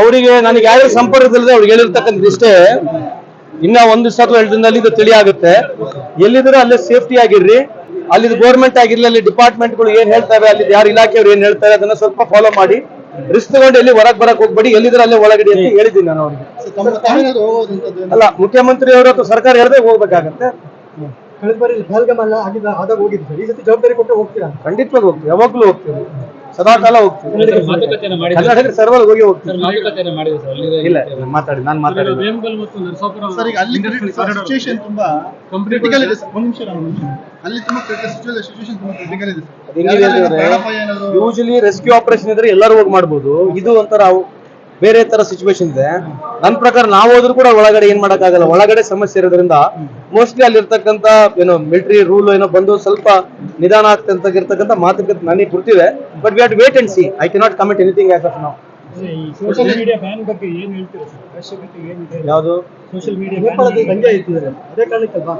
ಅವರಿಗೆ ನನಗೆ ಯಾರು ಸಂಪರ್ಕದಲ್ಲಿದೆ ಅವ್ರಿಗೆ ಹೇಳಿರ್ತಕ್ಕಂಥ ಇಷ್ಟೇ. ಇನ್ನ ಒಂದು ದಿವಸ ಅಥವಾ ಎರಡು ದಿನದಲ್ಲಿ ಇದು ತಿಳಿ ಆಗುತ್ತೆ ಎಲ್ಲಿದ್ರೆ ಅಲ್ಲೇ ಸೇಫ್ಟಿ ಆಗಿರ್ರಿ. ಅಲ್ಲಿ ಗೋರ್ಮೆಂಟ್ ಆಗಿರ್ಲಿ ಅಲ್ಲಿ ಡಿಪಾರ್ಟ್ಮೆಂಟ್ಗಳು ಏನ್ ಹೇಳ್ತಾರೆ ಅಲ್ಲಿ ಯಾರು ಇಲಾಖೆಯವ್ರು ಏನ್ ಹೇಳ್ತಾರೆ ಅದನ್ನ ಸ್ವಲ್ಪ ಫಾಲೋ ಮಾಡಿ. ರಿಸ್ಕ್ ತಗೊಂಡು ಎಲ್ಲಿ ಹೊರಗ್ ಬರಕ್ ಹೋಗ್ಬೇಡಿ ಎಲ್ಲಿದ್ರೆ ಅಲ್ಲೇ ಒಳಗಡೆ ಅಂತ ಹೇಳಿದ್ದೀನಿ ನಾನು ಅವ್ರಿಗೆ. ಅಲ್ಲ ಮುಖ್ಯಮಂತ್ರಿ ಅವರು ಅಥವಾ ಸರ್ಕಾರ ಹೇಳದೇ ಹೋಗ್ಬೇಕಾಗತ್ತೆ. ಕಳೆದ ಬಾರಿ ಆಗಿದ್ದ ಆದಾಗ ಹೋಗಿದ್ದೆ ಈ ಸತಿ ಜವಾಬ್ದಾರಿ ಕೊಟ್ಟು ಹೋಗ್ತೀರಾ? ಖಂಡಿತವಾಗಿ ಹೋಗ್ತೀವಿ. ಯಾವಾಗ್ಲೂ ಹೋಗ್ತೀವಿ. ಸದಾ ಕಾಲ ಹೋಗ್ತೀವಿ ಸರ್ವಲ್ ಹೋಗಿ ಹೋಗ್ತೀವಿ. ಸರ್ ಮಾತುಕತೆಯನ್ನ ಮಾಡಿದ್ರೆ ಸರ್? ಇಲ್ಲ ಮಾತಾಡಿ ನಾನು ಮಾತಾಡಿ. ವೇಮಗಲ್ ಮತ್ತು ನರಸಾಪುರ ಸರ್ ಈಗ ಅಲ್ಲಿ ಸಿಚುವೇಶನ್ ತುಂಬಾ ಕ್ರಿಟಿಕಲ್ ಸರ್. ಒಂದ್ ನಿಮಿಷ ಒಂದು ನಿಮಿಷ. ಅಲ್ಲಿ ತುಂಬಾ ಸಿಚುವೇಶನ್ ತುಂಬಾ ಕ್ರಿಟಿಕಲ್ ಸರ್. ಯಾರಾದ್ರೂ ಪ್ರಾಣಾಪಾಯ ಯೂಶಲಿ ರೆಸ್ಕ್ಯೂ ಆಪರೇಷನ್ ಇದ್ರೆ ಎಲ್ಲರೂ ಹೋಗಿ ಮಾಡ್ಬೋದು. ಇದು ಒಂಥರ ಅವು ಬೇರೆ ತರ ಸಿಚುವೇಶನ್ ಇದೆ. ನನ್ನ ಪ್ರಕಾರ ನಾವು ಹೋದ್ರು ಕೂಡ ಒಳಗಡೆ ಏನ್ ಮಾಡಕ್ಕಾಗಲ್ಲ. ಒಳಗಡೆ ಸಮಸ್ಯೆ ಇರೋದ್ರಿಂದ ಮೋಸ್ಟ್ಲಿ ಅಲ್ಲಿರ್ತಕ್ಕಂಥ ಏನೋ ಮಿಲಿಟರಿ ರೂಲ್ ಏನೋ ಬಂದು ಸ್ವಲ್ಪ ನಿಧಾನ ಆಗ್ತಂತ ಮಾತುಕತೆ ನನಗೆ ಗೊತ್ತಿದೆ. But we have wait and see I cannot comment anything as of ನಾವು ಸೋಷಿಯಲ್ ಮೀಡಿಯಾ ಬ್ಯಾನ್ ಬಗ್ಗೆ ಏನ್ ಹೇಳ್ತೀರಾ ಸರ್? ಅವಶ್ಯಕತೆ ಏನಿದೆ ಯಾವುದು? ಸೋಷಿಯಲ್ ಮೀಡಿಯಾ ಅದೇ ಕಾರಣಕ್ಕಲ್ವಾ